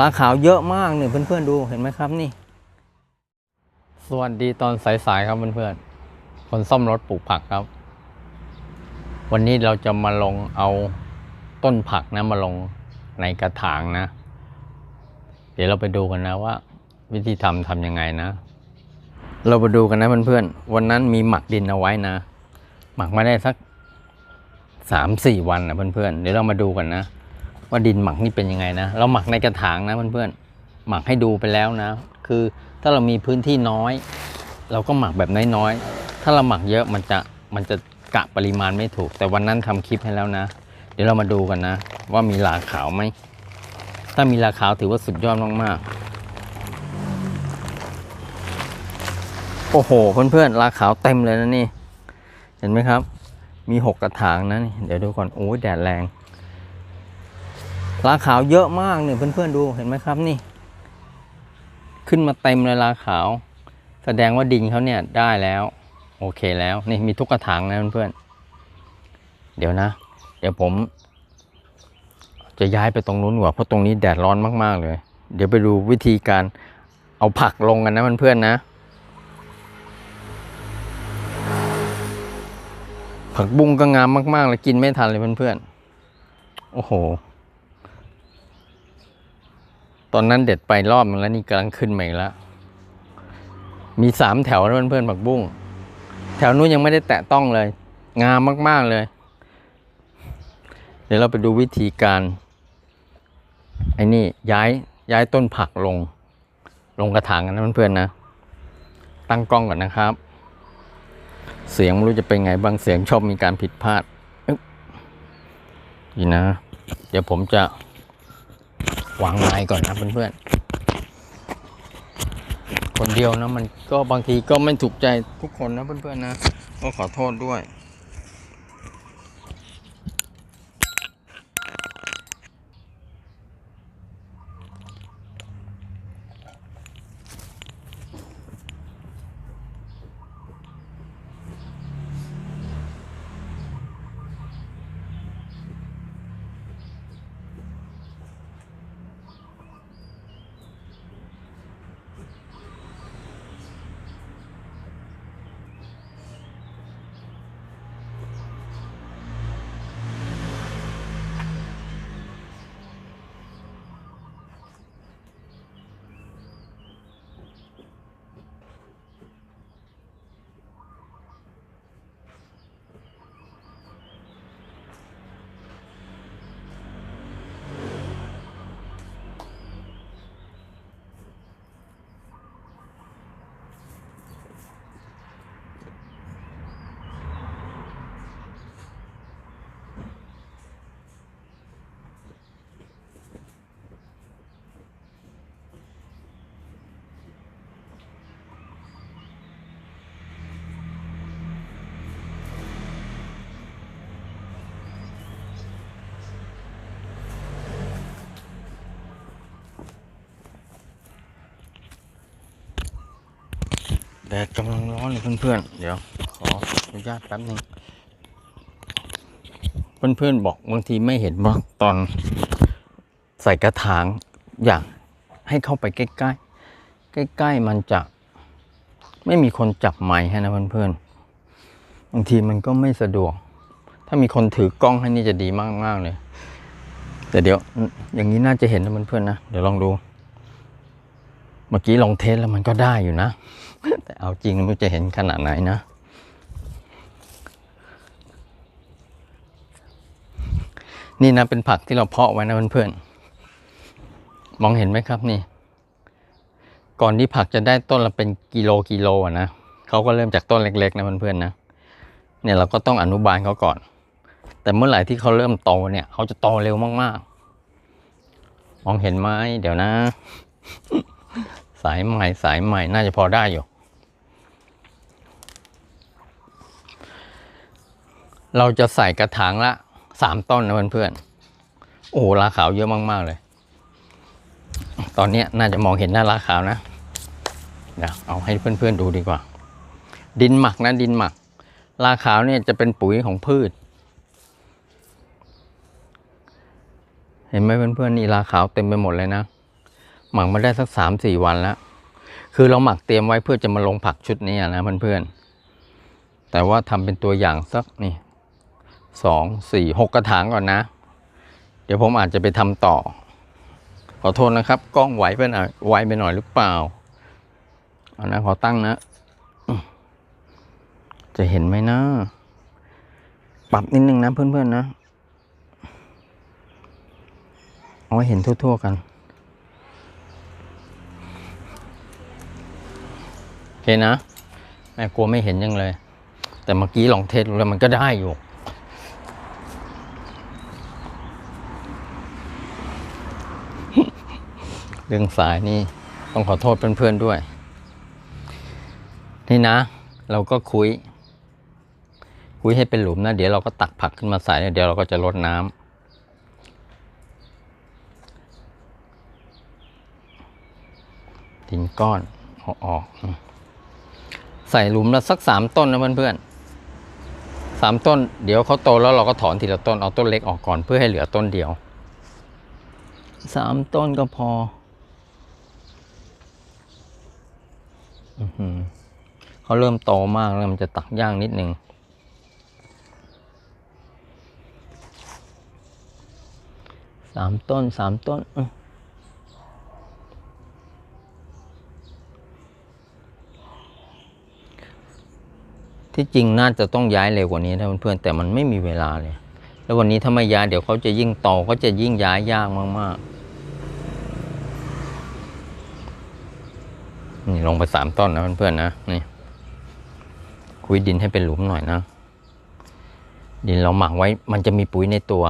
ลาขาวเยอะมากเนี่ยเพื่อนๆดูเห็นไหมครับนี่ สวัสดีตอนสายๆครับเพื่อนๆคนซ่อมรถปลูกผักครับ วันนี้เราจะมาลงเอาต้นผักนะมาลงในกระถางนะ เดี๋ยวเราไปดูกันนะว่า วิธีทำทำยังไงนะ เราไปดูกันนะเพื่อนๆวันนั้นมีหมักดินเอาไว้นะ หมักมาได้สักสามสี่วันนะเพื่อนๆเดี๋ยวเรามาดูกันนะ ว่าดินหมักนี่เป็นยังไงนะ เราหมักในกระถางนะเพื่อนๆหมักให้ดูไปแล้วนะ คือถ้าเรามีพื้นที่น้อย เราก็หมักแบบน้อยๆถ้าเราหมักเยอะมันจะมันจะกะปริมาณไม่ถูก แต่วันนั้นทำคลิปให้แล้วนะ เดี๋ยวเรามาดูกันนะ ว่ามีลาขาวไหมถ้ามีลาขาวถือว่าสุดยอดมากๆโอ้โหเพื่อนๆลาขาวเต็มเลยนะนี่ เห็นไหมครับ มีหกกระถางนะนี่เดี๋ยวดูก่อนโอ้ยแดดแรง ลาขาวเยอะมากเนี่ยเพื่อนๆดูเห็นไหมครับนี่ ขึ้นมาเต็มเลยลาขาว แสดงว่าดินเขาเนี่ยได้แล้ว โอเคแล้วนี่มีทุกกระถางนะเพื่อนๆเดี๋ยวนะ เดี๋ยวผม จะย้ายไปตรงนู้นดีกว่าเพราะตรงนี้แดดร้อนมากๆเลย เดี๋ยวไปดูวิธีการเอาผักลงกันนะเพื่อนๆนะผักบุ้งก็งามมากๆเลยกินไม่ทันเลยเพื่อนๆ โอ้โห ตอนนั้นเด็ดไปรอบนึงแล้วนี่กำลังขึ้นมาอีกแล้ว มีสามแถวนะเพื่อนๆผักบุ้ง แถวนู้นยังไม่ได้แตะต้องเลย งามมากๆเลย เดี๋ยวเราไปดูวิธีการไอ้นี่ย้ายย้ายต้นผักลง ลงกระถางกันนะเพื่อนๆนะ ตั้งกล้องก่อนนะครับ เสียงไม่รู้จะเป็นไงบางเสียงชอบมีการผิดพลาดนี่นะ เดี๋ยวผมจะ วางไม้ก่อนนะเพื่อนๆคนเดียวนะมันก็บางทีก็ไม่ถูกใจทุกคนนะเพื่อนๆนะก็ขอโทษด้วย แดดกำลังร้อนเลยเพื่อนๆ เดี๋ยว ขออนุญาตแป๊บนึง เพื่อนๆบอกบางทีไม่เห็นว่าตอนใส่กระถางอยากให้เข้าไปใกล้ ๆ ใกล้ ๆ มันจะไม่มีคนจับไม้ให้นะเพื่อนๆ บางทีมันก็ไม่สะดวก ถ้ามีคนถือกล้องให้นี่จะดีมากๆเลยแต่เดี๋ยวอย่างนี้น่าจะเห็นนะเพื่อนๆนะ เดี๋ยวลองดู เมื่อกี้ลองเทสแล้วมันก็ได้อยู่นะ แต่เอาจริงไม่รู้จะเห็นขนาดไหนนะ นี่นะเป็นผักที่เราเพาะไว้นะเพื่อนๆ มองเห็นไหมครับนี่ ก่อนที่ผักจะได้ต้นละเป็นกิโลกิโลอะนะเขาก็เริ่มจากต้นเล็กๆนะเพื่อนๆนะ เนี่ยเราก็ต้องอนุบาลเขาก่อน แต่เมื่อไหร่ที่เขาเริ่มโตเนี่ยเขาจะโตเร็วมากๆ มองเห็นไหมเดี๋ยวนะสายใหม่สายใหม่น่าจะพอได้อยู่ เราจะใส่กระถางละสามต้นนะเพื่อนๆโอ้โหลาขาวเยอะมากๆเลย ตอนนี้น่าจะมองเห็นหน้าลาขาวนะเดี๋ยวเอาให้เพื่อนๆดูดีกว่า ดินหมักนะดินหมักลาขาวเนี่ยจะเป็นปุ๋ยของพืช เห็นไหมเพื่อนๆนี่ลาขาวเต็มไปหมดเลยนะ หมักมาได้สักสามสี่วันแล้วคือเราหมักเตรียมไว้เพื่อจะมาลงผักชุดนี้อะนะเพื่อนๆแต่ว่าทำเป็นตัวอย่างสักนี่ สองสี่หกกระถางก่อนนะ เดี๋ยวผมอาจจะไปทำต่อ ขอโทษนะครับ กล้องไหวไปหน่อยไหวไปหน่อยหรือเปล่าเอานะขอตั้งนะ จะเห็นไหมนะ ปรับนิดนึงนะเพื่อนๆนะเอาให้เห็นทั่วๆกัน โอเคนะแม่กลัวไม่เห็นยังเลย แต่เมื่อกี้ลองเทสแล้วมันก็ได้อยู่ เรื่องสายนี่ต้องขอโทษเพื่อนๆด้วย นี่นะ เราก็คุย คุยให้เป็นหลุมนะ เดี๋ยวเราก็ตักผักขึ้นมาใส่เดี๋ยวเราก็จะลดน้ำดินก้อนเอาออกอืมใส่หลุมละสักสามต้นนะเพื่อนๆสามต้น เดี๋ยวเขาโตแล้วเราก็ถอนทีละต้นเอาต้นเล็กออกก่อนเพื่อให้เหลือต้นเดียวสามต้นก็พอ อือหือ เขาเริ่มโตมากแล้วมันจะตักย่างนิดหนึ่งสามต้นสามต้นที่จริงน่าจะต้องย้ายเร็วกว่านี้นะเพื่อนๆแต่มันไม่มีเวลาเลย แล้ววันนี้ถ้าไม่ย้ายเดี๋ยวเขาจะยิ่งโตก็จะยิ่งย้ายยากมากๆ นี่ลงไปสามต้นนะเพื่อนๆนะนี่คุยดินให้เป็นหลุมหน่อยนะ ดินเราหมักไว้ มันจะมีปุ๋ยในตัว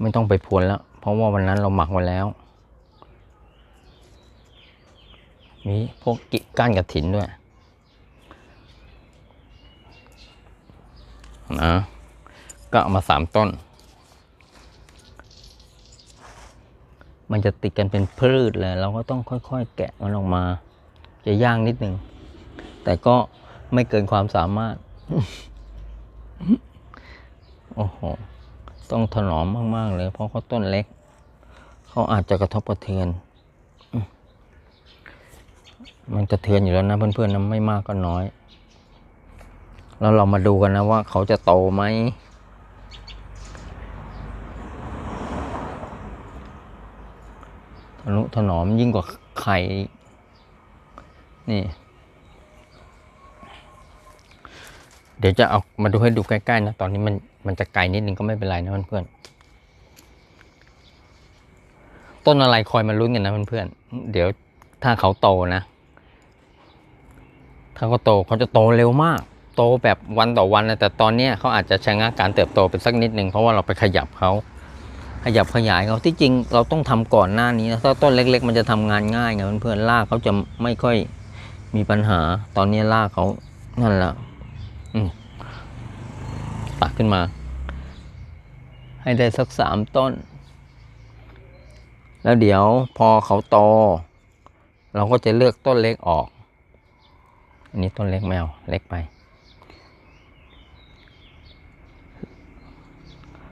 ไม่ต้องไปพรวนแล้ว เพราะว่าวันนั้นเราหมักไว้แล้ว มีพวกกิก้านกระถินด้วยนะก็เอามาสามต้น มันจะติดกันเป็นพืชเลยเราก็ต้องค่อยๆ แกะมันออกมา จะย่างนิดหนึ่ง แต่ก็ไม่เกินความสามารถ โอ้โห ต้องถนอมมากๆเลย เพราะเขาต้นเล็ก เขาอาจจะกระทบกระเทือนมมันกระเทือนอยู่แล้วนะเพื่อนๆนะไม่มากก็น้อย แล้วเรามาดูกันนะว่าเขาจะโตไหม ทนุถนอมยิ่งกว่าไข่นี่ เดี๋ยวจะเอามาดูให้ดูใกล้ๆนะ ตอนนี้มันมันจะไกลนิดนึงก็ไม่เป็นไรนะเพื่อนๆต้นอะไรคอยมาลุ้นกันนะเพื่อนๆเดี๋ยวถ้าเขาโตนะ ถ้าเขาโตเขาจะโตเร็วมาก โตแบบวันต่อวันนะแต่ตอนนี้เขาอาจจะชะงักการเติบโตไปสักนิดนึงเพราะว่าเราไปขยับเขา ขยับขยายเขาที่จริงเราต้องทำก่อนหน้านี้นะถ้าต้นเล็ก ๆ มันจะทำงานง่ายไงเพื่อนๆรากเขาจะไม่ค่อยมีปัญหา ตอนนี้รากเขานั่นแหละตักขึ้นมา ให้ได้สักสามต้น แล้วเดี๋ยวพอเขาโตเราก็จะเลือกต้นเล็กออก อันนี้ต้นเล็กแมวเล็กไป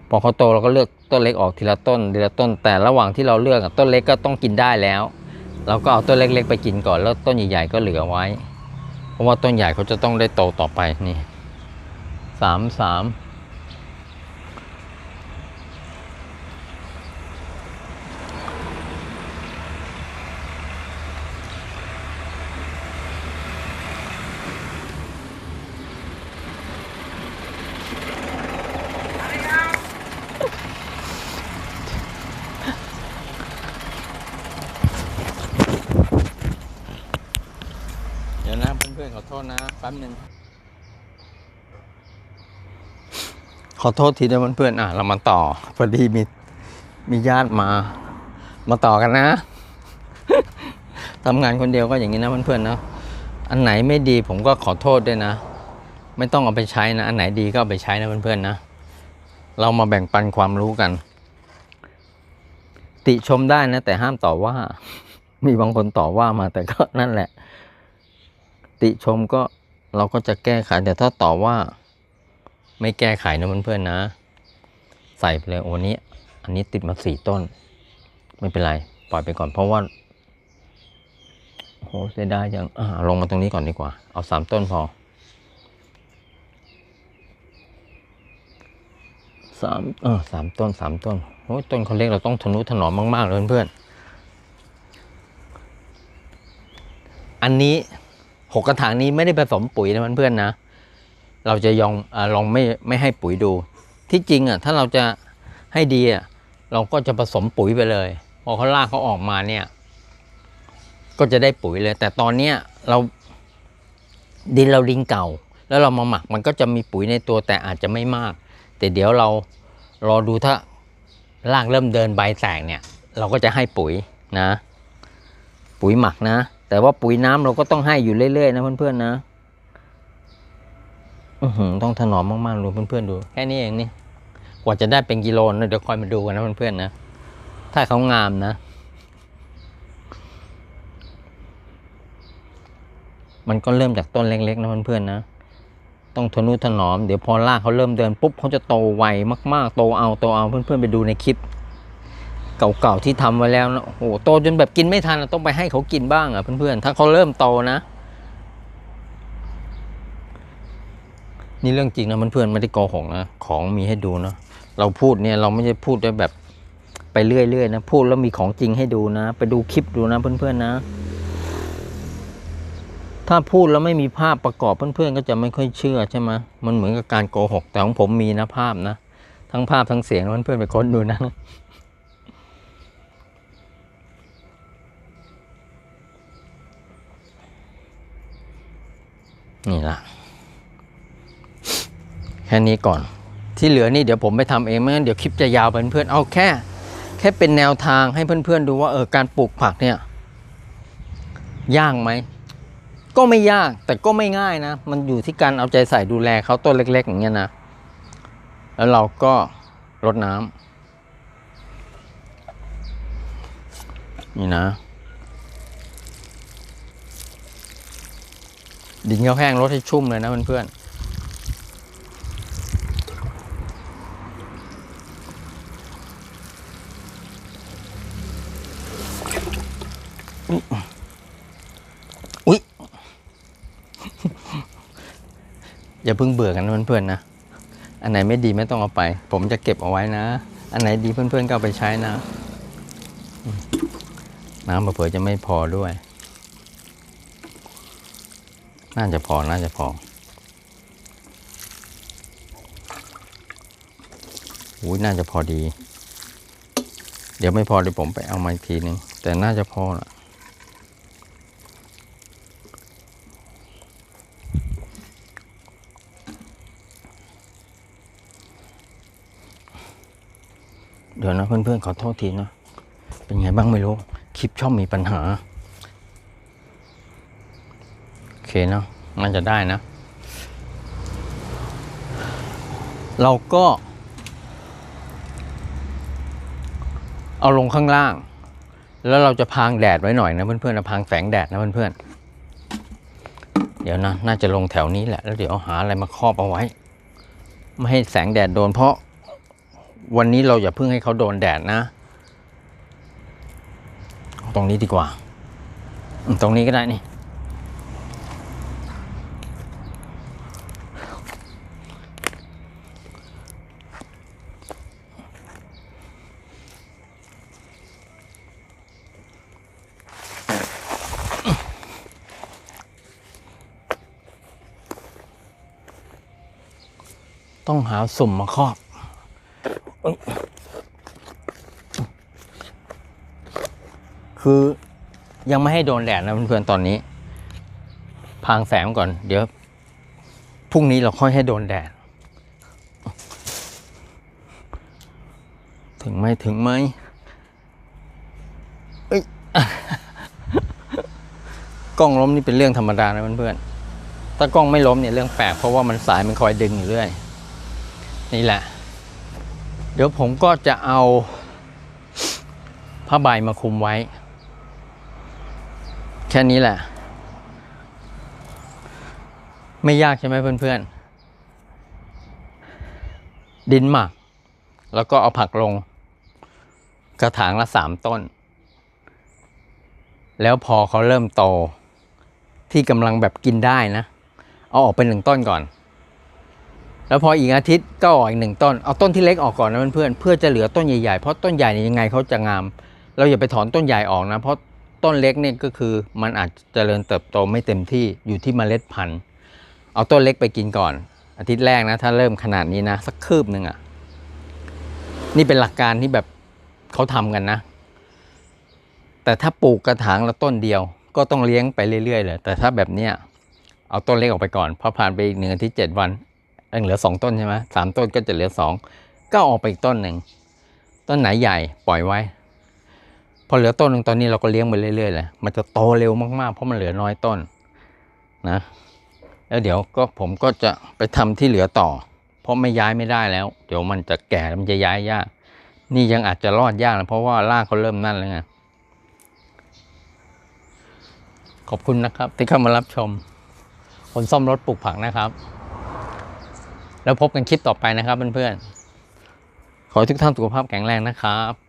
พอเขาโตเราก็เลือก ต้นเล็กออกทีละต้นทีละต้น แต่ระหว่างที่เราเลือกต้นเล็กก็ต้องกินได้แล้ว เราก็เอาต้นเล็กๆไปกินก่อนแล้วต้นใหญ่ๆก็เหลือไว้ เพราะว่าต้นใหญ่เขาจะต้องได้โตต่อไปนี่สามสามเดี๋ยวนะเพื่อนๆ ขอโทษนะแป๊บนึงขอโทษทีนะเพื่อนๆอะ เรามาต่อพอดีมีมีญาติมา มาต่อกันนะ ทำงานคนเดียวก็อย่างนี้นะเพื่อนๆนะอันไหนไม่ดีผมก็ขอโทษด้วยนะ ไม่ต้องเอาไปใช้นะ อันไหนดีก็เอาไปใช้นะเพื่อนๆนะ เรามาแบ่งปันความรู้กัน ติชมได้นะ แต่ห้ามต่อว่า มีบางคนต่อว่ามาแต่ก็นั่นแหละ ติชมก็เราก็จะแก้ไขแต่ถ้าต่อว่า ไม่แก้ไขนะเพื่อนๆนะ ใส่ไปเลยโอ้วันนี้ อันนี้ติดมาสี่ต้น ไม่เป็นไร ปล่อยไปก่อนเพราะว่าโอ้โหเสียดายจังอ่าลงมาตรงนี้ก่อนดีกว่า เอาสามต้นพอสามเออสามต้นสามต้นโอ้ยต้นเขาเล็กเราต้องทนุถนอมมาก ๆ เลยเพื่อนๆอันนี้ หกกระถางนี้ไม่ได้ผสมปุ๋ยนะเพื่อนๆนะ เราจะยองอลองไม่ไม่ให้ปุ๋ยดู ที่จริงอะถ้าเราจะให้ดีอะเราก็จะผสมปุ๋ยไปเลย พอเขาลากเขาออกมาเนี่ย ก็จะได้ปุ๋ยเลย แต่ตอนเนี้ยเราดินเราดินเก่า แล้วเรามาหมักมันก็จะมีปุ๋ยในตัวแต่อาจจะไม่มาก แต่เดี๋ยวเรารอดูถ้ารากเริ่มเดินใบแตกเนี่ย เราก็จะให้ปุ๋ยนะ ปุ๋ยหมักนะ แต่ว่าปุ๋ยน้ำเราก็ต้องให้อยู่เรื่อยๆนะเพื่อนๆนะอือหือต้องถนอมมากๆดูเพื่อนๆดู แค่นี้เองนี่กว่าจะได้เป็นกิโลนะเดี๋ยวคอยมาดูกันนะเพื่อนๆนะถ้าเขางามนะ มันก็เริ่มจากต้นเล็กๆนะเพื่อนๆนะต้องทนุถนอมเดี๋ยวพอรากเขาเริ่มเดินปุ๊บเขาจะโตไวมาก ๆ โตเอาโตเอาเพื่อนๆไปดูในคลิป เก่าๆที่ทำไว้แล้วนะโอ้โหโตจนแบบกินไม่ทันต้องไปให้เขากินบ้างอะเพื่อนๆถ้าเขาเริ่มโตนะนี่เรื่องจริงนะเพื่อนๆไม่ได้โกหกนะของมีให้ดูนะเราพูดเนี่ยเราไม่ใช่พูดด้วยแบบไปเรื่อยๆนะพูดแล้วมีของจริงให้ดูนะ ไปดูคลิปดูนะเพื่อนๆนะ ถ้าพูดแล้วไม่มีภาพประกอบเพื่อนๆก็จะไม่ค่อยเชื่อใช่ไหมมันเหมือนกับการโกหก แต่ของผมมีนะภาพนะ ทั้งภาพทั้งเสียงเพื่อนๆไปค้นดูนะ นี่ละแค่นี้ก่อน ที่เหลือนี่เดี๋ยวผมไปทำเองไม่งั้นเดี๋ยวคลิปจะยาวไปเพื่อนๆเอาแค่ แค่เป็นแนวทางให้เพื่อนๆดูว่าเออการปลูกผักเนี่ยยากไหมก็ไม่ยากแต่ก็ไม่ง่ายนะ มันอยู่ที่การเอาใจใส่ดูแลเขาต้นเล็ก ๆ อย่างเงี้ยนะแล้วเราก็รดน้ำนี่นะ ดินเขาแห้งรดให้ชุ่มเลยนะเพื่อนๆอุ๊ยอย่าเพิ่งเบื่อกันนะเพื่อนๆนะ อันไหนไม่ดีไม่ต้องเอาไป ผมจะเก็บเอาไว้นะ อันไหนดีเพื่อนๆก็เอาไปใช้นะ น้ำเผื่อจะไม่พอด้วย น่าจะพอ น่าจะพออุ้ยน่าจะพอดี เดี๋ยวไม่พอเดี๋ยวผมไปเอามาอีกทีนึง แต่น่าจะพอละเดี๋ยวนะเพื่อนๆขอโทษทีนะ เป็นไงบ้างไม่รู้ คลิปชอบมีปัญหา โอ เคเนาะมันจะได้นะ เราก็ เอาลงข้างล่าง แล้วเราจะพางแดดไว้หน่อยนะเพื่อนๆนะพางแสงแดดนะเพื่อนๆเดี๋ยวนะน่าจะลงแถวนี้แหละแล้วเดี๋ยวาหาอะไรมาครอบเอาไว้ ไม่ให้แสงแดดโดน เพราะวันนี้เราอย่าเพิ่งให้เขาโดนแดดนะ ตรงนี้ดีกว่า ตรงนี้ก็ได้นี่ ต้องหาสุ่มมาครอบ คือยังไม่ให้โดนแดดนะเพื่อนๆตอนนี้ พางแสงก่อน เดี๋ยวพรุ่งนี้เราค่อยให้โดนแดด ถึงไหมถึงไหมเอ้ยกล้องล้มนี่เป็นเรื่องธรรมดานะเพื่อนๆถ้ากล้องไม่ล้มเนี่ยเรื่องแปลกเพราะว่ามันสายมันคอยดึงอยู่เรื่อย นี่แหละ เดี๋ยวผมก็จะเอาผ้าใบมาคุมไว้ แค่นี้แหละ ไม่ยากใช่ไหมเพื่อนๆ ดินหมัก แล้วก็เอาผักลง กระถางละสามต้น แล้วพอเขาเริ่มโตที่กำลังแบบกินได้นะ เอาออกไปหนึ่งต้นก่อน แล้วพออีกอาทิตย์ก็ออกอีกหนึ่งต้น เอาต้นที่เล็กออกก่อนนะเพื่อนเพื่อจะเหลือต้นใหญ่ๆ เพราะต้นใหญ่เนี่ยยังไงเขาจะงาม เราอย่าไปถอนต้นใหญ่ออกนะ เพราะต้นเล็กเนี่ยก็คือมันอาจจะเจริญเติบโตไม่เต็มที่อยู่ที่เมล็ดพันธุ์ เอาต้นเล็กไปกินก่อน อาทิตย์แรกนะถ้าเริ่มขนาดนี้นะสักคืบหนึ่งอะ่ะ นี่เป็นหลักการที่แบบเขาทำกันนะ แต่ถ้าปลูกกระถางละต้นเดียว ก็ต้องเลี้ยงไปเรื่อยๆเลยแต่ถ้าแบบเนี้ยเอาต้นเล็กออกไปก่อนพอผ่านไปอีกหนึ่งอาทิตย์เจ็ดวัน ยังเหลือสองต้นใช่ไหมสามต้นก็จะเหลือสองก็อออกไปอีกต้นหนึ่งต้นไหนใหญ่ปล่อยไว้ พอเหลือต้นหนึ่งตอนนี้เราก็เลี้ยงไปเรื่อยๆเลยมันจะโตเร็วมากๆ เพราะมันเหลือน้อยต้นนะ แล้วเดี๋ยวก็ผมก็จะไปทำที่เหลือต่อ เพราะไม่ย้ายไม่ได้แล้ว เดี๋ยวมันจะแก่มันจะย้ายยาก นี่ยังอาจจะรอดยากนะเพราะว่ารากเขาเริ่มนั่นแล้วไงขอบคุณนะครับที่เข้ามารับชม คนซ่อมรถปลูกผักนะครับ แล้วพบกันคลิปต่อไปนะครับเพื่อนๆขอให้ทุกท่านสุขภาพแข็งแรงนะครับ